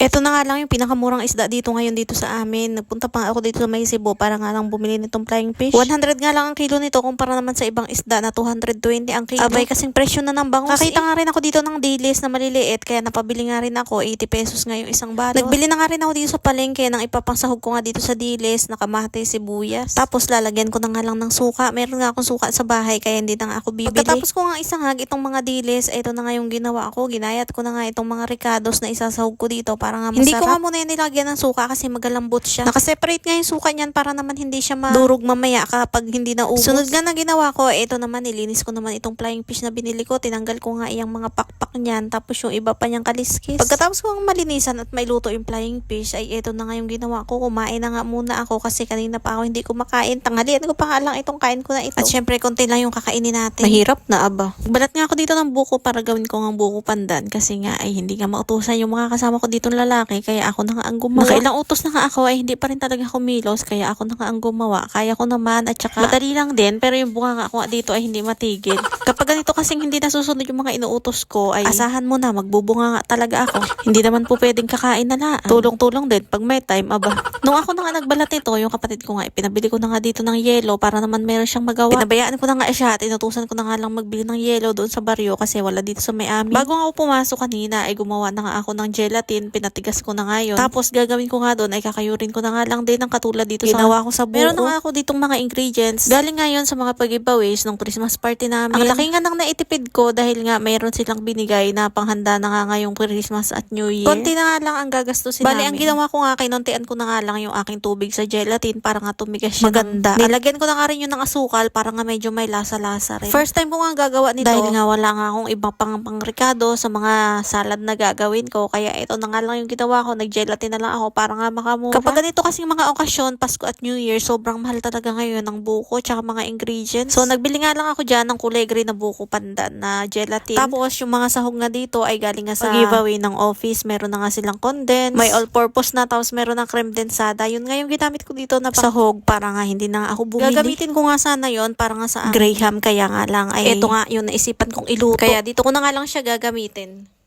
Ito na nga lang yung pinakamurang isda dito ngayon dito sa amin. Nagpunta pa nga ako dito sa may Cebu para nga lang bumili nitong flying fish. 100 nga lang ang kilo nito kumpara naman sa ibang isda na 220 ang kilo. Abay kasing presyo na ng bangus. Kakita nga rin ako dito ng dilis na maliliit kaya napabili nga rin ako 80 pesos nga yung isang balot. Nagbili na nga rin ako dito sa palengke ng ipapangsahog ko nga dito sa dilis na kamate sibuyas. Tapos lalagyan ko na nga lang ng suka. Meron nga akong suka sa bahay kaya hindi na nga ako bibili. Pagkatapos ko nga isangag itong mga dilis, ito na nga yung ginawa ko. Ginayat ko na nga itong mga ricados na isasahog ko dito para nga masarap. Hindi ko nga muna yan nilagyan ng suka kasi magalambot siya. Nakaseparate nga yung suka niyan para naman hindi siya madurog mamaya kapag hindi na ubos. Sunod nga na ginawa ko, ito naman nilinis ko naman itong flying fish na binili ko. Tinanggal ko nga iyang mga pakpak niyan tapos yung iba pa niyang kaliskis. Pagkatapos ko malinisan at may luto yung flying fish ay ito na nga yung ginawa ko. Kumain na nga muna ako kasi kanina pa ako hindi kumakain. Tanghalian ko pa nga lang itong kain ko na ito. At syempre konti lang yung kakainin natin. Mahirap na aba. Balat nga ako dito ng buko para gawin ko ng buko pandan kasi nga ay hindi nga mautusan yung mga kasama ko dito lalaki kaya ako na nga ang gumawa. Nakailang utos na nga ako ay hindi pa rin talaga kumilos kaya ako na nga ang gumawa. Kaya ko naman at saka madali lang din pero yung bunga nga ako dito ay hindi matigil. Kapag ganito kasing hindi nasusunod yung mga inuutos ko ay asahan mo na magbubunga nga talaga ako. hindi naman po pwedeng kakain na laan. Tulong-tulong din pag may time aba. Nung ako na nga nagbalat nito, yung kapatid ko nga, pinabili ko na nga dito ng yelo para naman meron siyang magawa. Pinabayaan ko na nga siya at inutusan ko na nga lang magbili ng yelo doon sa baryo kasi wala dito sa may amin. Bago nga ako pumasok kanina ay gumawa na nga ako ng gelatin, pinatigas ko na nga yun. Tapos gagawin ko nga doon ay kakayurin ko na nga lang din ng katulad dito sa ginawa ko sa buko. Meron na nga ako ditong mga ingredients. Galing nga yun sa mga pag-giveaways ng Christmas party namin. Ang laki nga nang naitipid ko dahil nga mayroon silang binigay na panghanda na nga ngayong Christmas at New Year. Konti na nga lang ang gagastusin Bali, ang ginawa ko nga, kinontian ko na nga lang yung aking tubig sa gelatin para nga tumigas siya. Maganda. Nilagyan ko na nga rin yun ng asukal para nga medyo may lasa-lasa rin. First time ko nga gagawa nito. Dahil nga wala nga akong ibang pang pangrikado sa mga salad na gagawin ko. Kaya ito na nga lang yung ginawa ko. Nag-gelatin na lang ako para nga makamura. Kapag ganito kasing mga okasyon, Pasko at New Year, sobrang mahal talaga ngayon ng buko tsaka mga ingredients. So, nagbili nga lang ako dyan ng kulay green na buko pandan na gelatin. Tapos, yung mga sahog na dito ay galing nga sa giveaway ng office. Meron na nga silang condense. May all-purpose na. Tapos, meron ng creme densada. Yun nga yung ginamit ko dito na sahog para nga hindi na nga ako bumili. Gagamitin ko nga sana yon para nga sa Graham. Kaya nga lang ay ito nga yung naisipan kong iluto. Kaya dito ko na nga lang siya gagamitin.